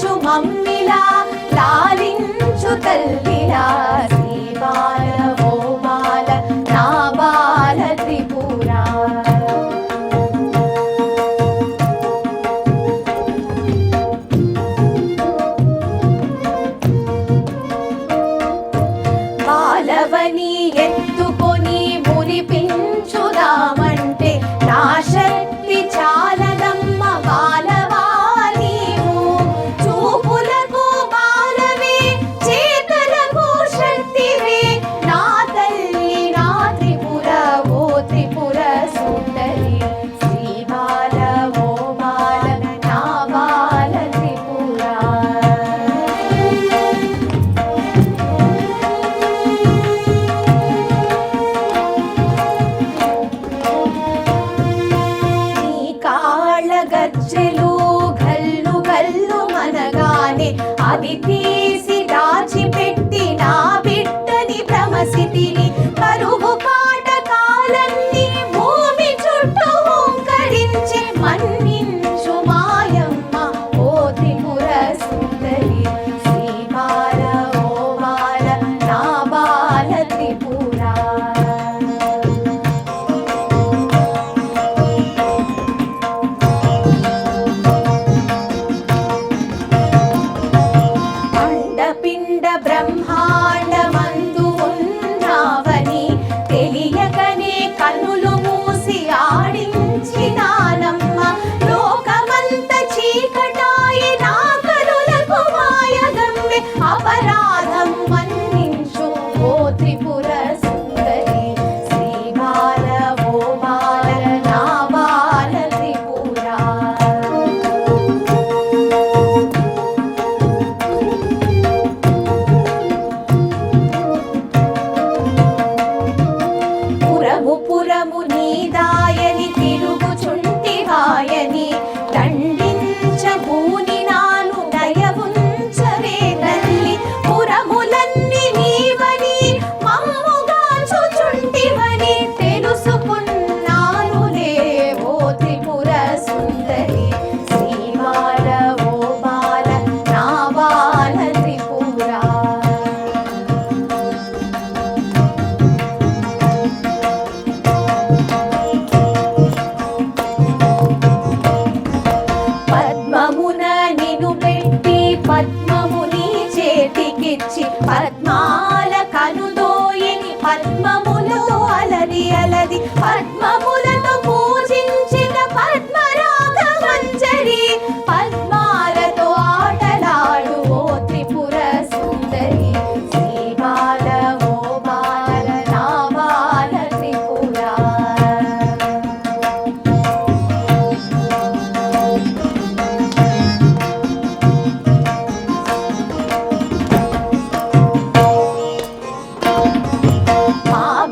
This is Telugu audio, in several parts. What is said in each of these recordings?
শুভম ஆதித்தீ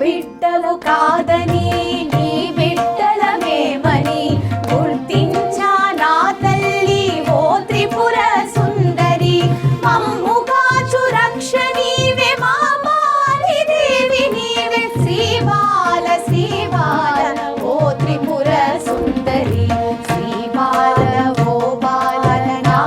బిడ్డలు కాదని నీ బిడ్డలమేమని గుర్తించా నా తల్లి ఓ త్రిపుర సుందరి. మమ్ముగా చురక్ష నీవే మామాలి దేవి నీవే శ్రీబాల శ్రీబాల ఓ త్రిపుర సుందరి. శ్రీబాల ఓ బాల నా